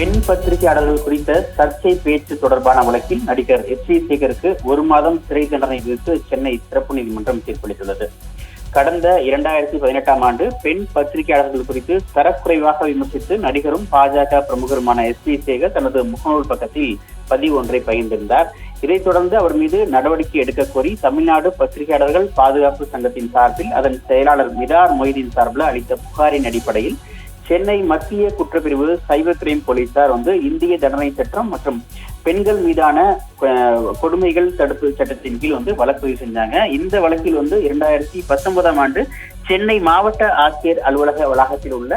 பெண் பத்திரிகையாளர்கள் குறித்த சர்ச்சை பேச்சு தொடர்பான வழக்கில் நடிகர் எஸ் வி சேகருக்கு ஒரு மாதம் சிறை தண்டனை விதித்து சென்னை சிறப்பு நீதிமன்றம் தீர்ப்பளித்துள்ளது. கடந்த இரண்டாயிரத்தி பதினெட்டாம் ஆண்டு பெண் பத்திரிகையாளர்கள் குறித்து தரக்குறைவாக விமர்சித்து நடிகரும் பாஜக பிரமுகருமான எஸ் வி சேகர் தனது முகநூல் பக்கத்தில் பதிவு ஒன்றை பகிர்ந்திருந்தார். இதைத் தொடர்ந்து அவர் மீது நடவடிக்கை எடுக்க கோரி தமிழ்நாடு பத்திரிகையாளர்கள் பாதுகாப்பு சங்கத்தின் சார்பில் அதன் செயலாளர் மிதார் மொய்தீன் சார்பில் அளித்த புகாரின் அடிப்படையில் சென்னை மத்திய குற்றப்பிரிவு சைபர் கிரைம் போலீசார் வந்து இந்திய தண்டனை சட்டம் மற்றும் பெண்கள் மீதான கொடுமைகள் தடுப்பு சட்டத்தின் கீழ் வந்து வழக்கு பதிவு செஞ்சாங்க. இந்த வழக்கில் வந்து இரண்டாயிரத்தி பத்தொன்பதாம் ஆண்டு சென்னை மாவட்ட ஆட்சியர் அலுவலக வளாகத்தில் உள்ள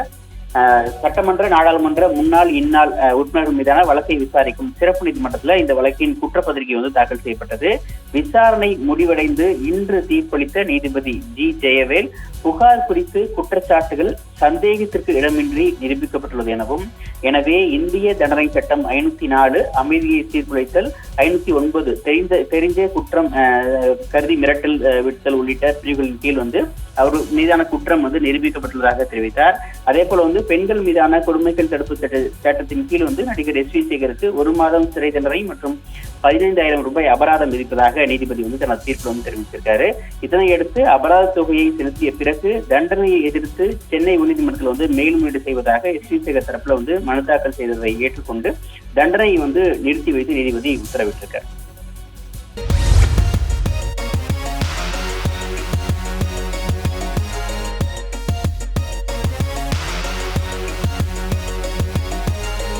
சட்டமன்ற நாடாளுமன்ற முன்னாள் இந்நாள் உறுப்பினர்கள் மீதான வழக்கை விசாரிக்கும் சிறப்பு நீதிமன்றத்தில் இந்த வழக்கின் குற்றப்பத்திரிகை வந்து தாக்கல் செய்யப்பட்டது. விசாரணை முடிவடைந்து இன்று தீர்ப்பளித்த நீதிபதி ஜி. ஜெயவேல் புகார் குறித்து குற்றச்சாட்டுகள் சந்தேகத்திற்கு இடமின்றி நிரூபிக்கப்பட்டுள்ளது எனவும் எனவே இந்திய தண்டனை சட்டம் ஐநூத்தி நாலு அமைதியை சீர்குலைத்தல் ஐநூத்தி ஒன்பது. தெரிந்த தெரிஞ்சே குற்றம் அஹ், கருதி மிரட்டல் அஹ், விடுத்தல் உள்ளிட்ட பிரிவுகளின் கீழ் வந்து அவர் மீதான குற்றம் வந்து நிரூபிக்கப்பட்டுள்ளதாக தெரிவித்தார். அதே போல வந்து பெண்கள் மீதான கொடுமைகள் தடுப்பு சட்ட சட்டத்தின் கீழ் வந்து நடிகர் எஸ் வி சேகருக்கு ஒரு மாதம் சிறை தண்டனை மற்றும் பதினைந்தாயிரம் ரூபாய் அபராதம் விதிப்பதாக நீதிபதி வந்து தனது தீர்ப்பில் வந்து தெரிவித்திருக்காரு. இதனையடுத்து அபராத தொகையை செலுத்திய பிறகு தண்டனையை எதிர்த்து சென்னை உயர்நீதிமன்றத்தில் வந்து மேல்முறையீடு செய்வதாக எஸ். வி தரப்புல வந்து மனு தாக்கல் செய்ததை ஏற்றுக்கொண்டு தண்டனையை வந்து நிறுத்தி வைத்து நீதிபதி உத்தரவிட்டிருக்காரு.